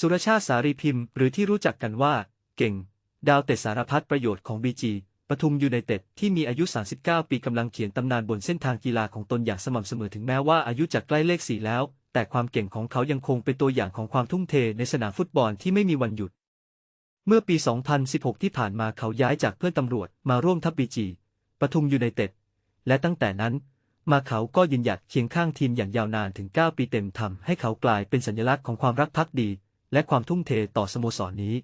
สุรชาติสารีพิมพ์ หรือที่รู้จักกันว่า เก่ง ดาวเตะสารพัดประโยชน์ของบีจีปทุมยูไนเต็ดที่มีอายุ 39 ปีกำลังเขียนตำนานบนเส้นทางกีฬาของตนอย่างสม่ำเสมอถึงแม้ว่าอายุจะใกล้เลขสี่แล้ว แต่ความเก่งของเขายังคงเป็นตัวอย่างของความทุ่มเทในสนามฟุตบอลที่ไม่มีวันหยุด เมื่อปี 2016 ที่ผ่านมาเขาย้ายจากเพื่อนตำรวจมาร่วมทัพบีจีปทุมยูไนเต็ดและตั้งแต่นั้น มาเขาก็ยืนหยัดเคียงข้างทีมอย่างยาวนานถึง 9 ปีเต็มทำให้เขากลายเป็นสัญลักษณ์ของความรักภักดี และความทุ่มเทต่อสโมสรนี้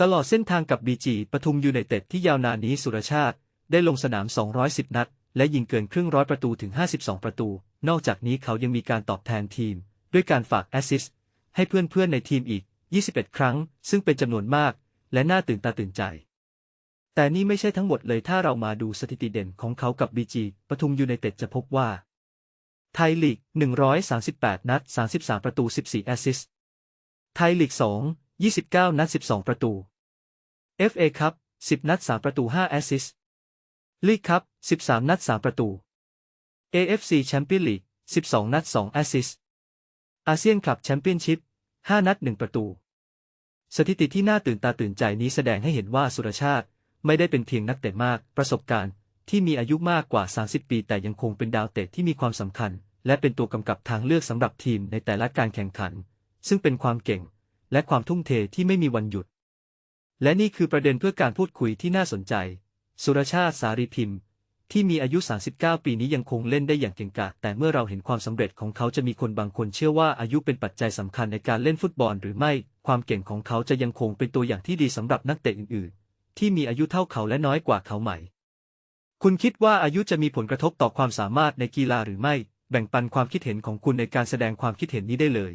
ตลอดเส้นทางกับบีจีปทุมยูไนเต็ดที่ยาวนานนี้สุรชาติ ได้ลงสนาม 210 นัด และยิงเกินครึ่งร้อยประตูถึง 52 ประตู นอกจากนี้เขายังมีการตอบแทนทีม ด้วยการฝากแอสซิสต์ให้เพื่อนๆในทีมอีก 21 ครั้ง ซึ่งเป็นจำนวนมาก และน่าตื่นตาตื่นใจ แต่นี่ไม่ใช่ทั้งหมดเลยถ้าเรามาดูสถิติเด่นของเขากับบีจีปทุมยูไนเต็ดจะพบว่าไทยลีก 138 นัด 33 ประตู 14 แอสซิสต์ ไทยลีก 2 29 นัด 12 ประตู FA คัพ10 นัด 3 ประตู 5 แอสซิสลีกคัพ13 นัด 3 ประตู AFC แชมเปี้ยนลีก 12 นัด 2 แอสซิสอาเซียนคัพแชมเปี้ยนชิพ 5 นัด 1 ประตู สถิติที่น่าตื่นตาตื่นใจนี้แสดงให้เห็นว่าสุรชาติไม่ได้เป็นเพียงนักเตะมากประสบการณ์ที่มีอายุมากกว่า 30 ปี แต่ยังคงเป็นดาวเตะที่มีความสำคัญ และเป็นตัวกำกับทางเลือกสำหรับทีมในแต่ละการแข่งขัน ซึ่งเป็นความเก่ง และความทุ่มเทที่ไม่มีวันหยุด และนี่คือประเด็นเพื่อการพูดคุยที่น่าสนใจ สุรชาติสารีพิมพ์ ที่มีอายุ 39 ปีนี้ยังคงเล่นได้อย่างเก่งกาจแต่เมื่อเราเห็นความสำเร็จของเขาจะมีคนบางคนเชื่อว่าอายุเป็นปัจจัยสำคัญในการเล่นฟุตบอลหรือไม่ ความเก่งของเขาจะยังคงเป็นตัวอย่างที่ดีสำหรับนักเตะอื่น ๆ ที่มีอายุเท่าเขาและน้อยกว่าเขาใหม่ คุณคิดว่าอายุจะมีผลกระทบต่อความสามารถในกีฬาหรือไม่ แบ่งปันความคิดเห็นของคุณในการแสดงความคิดเห็นนี้ได้เลย